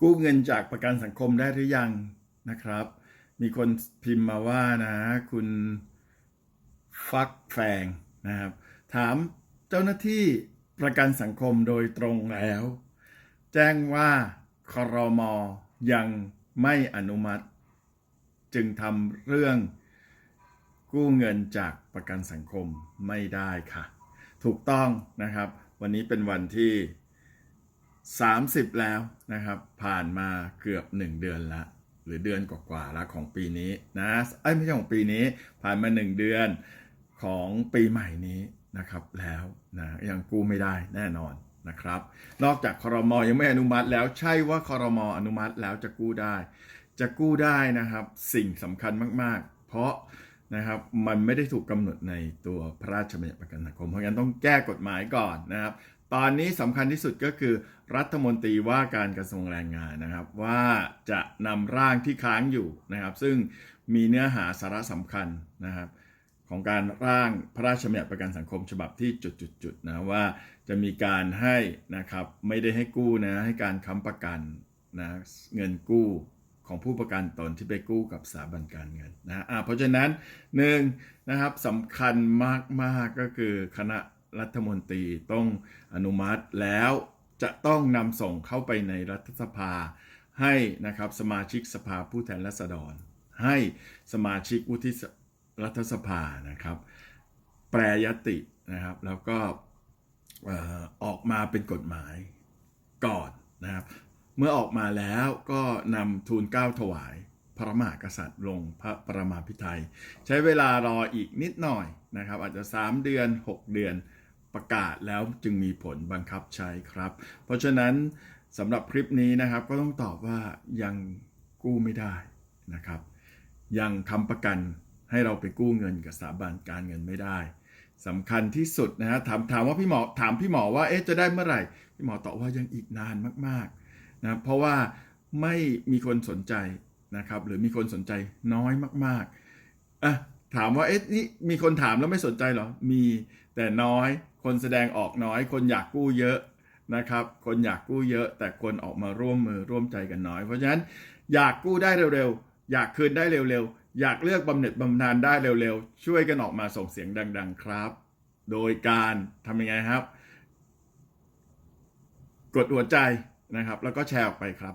กู้เงินจากประกันสังคมได้หรือยังนะครับ มีคนพิมพ์มาว่านะคุณฟักแฟงนะครับ ถามเจ้าหน้าที่ประกันสังคมโดยตรงแล้ว แจ้งว่าครมยังไม่อนุมัติ จึงทำเรื่องกู้เงินจากประกันสังคมไม่ได้ค่ะ ถูกต้องนะครับ วันนี้เป็นวันที่ 30 แล้วนะครับ ผ่านมาเกือบ 1 เดือนละ หรือเดือนกว่าๆล้วของปีนี้นะเอ้ไม่ใช่ของปีนี้ผ่านมา 1 เดือนของปีใหม่นี้นะครับแล้วนะยังกู้ไม่ได้แน่นอนนะครับ นอกจากคอรมอยังไม่อนุมัติแล้วใช่ว่าคอรมอนุมัติแล้วจะกู้ได้ จะกู้ได้นะครับ สิ่งสำคัญมาก ๆ เพราะนะครับมันไม่ได้ถูกกำหนดในตัวพระราชบัญญัติประกันสังคม เพราะงั้นต้องแก้กฎหมายก่อนนะครับ ตอนนี้สำคัญที่สุดก็คือ รัฐมนตรีว่าการกระทรวงแรงงานนะครับ ว่าจะนำร่างที่ค้างอยู่นะครับ ซึ่งมีเนื้อหาสาระสำคัญนะครับ ของการร่างพระราชบัญญัติประกันสังคมฉบับที่จุดๆๆนะว่าจะมีการให้นะครับไม่ได้ให้กู้นะให้การค้ำประกันนะเงินกู้ของผู้ประกันตนที่ไปกู้กับสถาบันการเงินนะอ่าเพราะฉะนั้นหนึ่งนะครับสำคัญมากๆก็คือคณะ รัฐมนตรีต้องอนุมัติแล้วจะต้องนำส่งเข้าไปในรัฐสภาให้นะครับสมาชิกสภาผู้แทนราษฎร ให้สมาชิกวุฒิรัฐสภานะครับ แปรยตินะครับ แล้วก็ออกมาเป็นกฎหมายก่อนนะครับ เมื่อออกมาแล้วก็นำทูลเกล้าถวายพระมหากษัตริย์ลงพระประมาพิไทย ใช้เวลารออีกนิดหน่อยนะครับ อาจจะ 3 เดือน 6 เดือน ประกาศแล้วจึงมีผลบังคับใช้ครับ เพราะฉะนั้นสำหรับคลิปนี้นะครับก็ต้องตอบว่ายังกู้ไม่ได้นะครับ ยังค้ำประกันให้เราไปกู้เงินกับสถาบันการเงินไม่ได้สำคัญที่สุดนะฮะถามถามว่าพี่หมอถามพี่หมอว่าเอ๊ะจะได้เมื่อไหร่ พี่หมอตอบว่ายังอีกนานมากๆนะเพราะว่าไม่มีคนสนใจนะครับหรือมีคนสนใจน้อยมากๆอะถามว่าเอ๊ะนี่มีคนถามแล้วไม่สนใจเหรอมีแต่น้อย คนแสดงออกน้อย คนอยากกู้เยอะนะครับ คนอยากกู้เยอะ แต่คนออกมาร่วมมือร่วมใจกันน้อย เพราะฉะนั้นอยากกู้ได้เร็วๆ อยากคืนได้เร็วๆ อยากเลือกบำเหน็จบำนาญได้เร็วๆ ช่วยกันออกมาส่งเสียงดัง ๆ ครับ โดยการทำยังไงครับ กดหัวใจนะครับ แล้วก็แชร์ออกไปครับ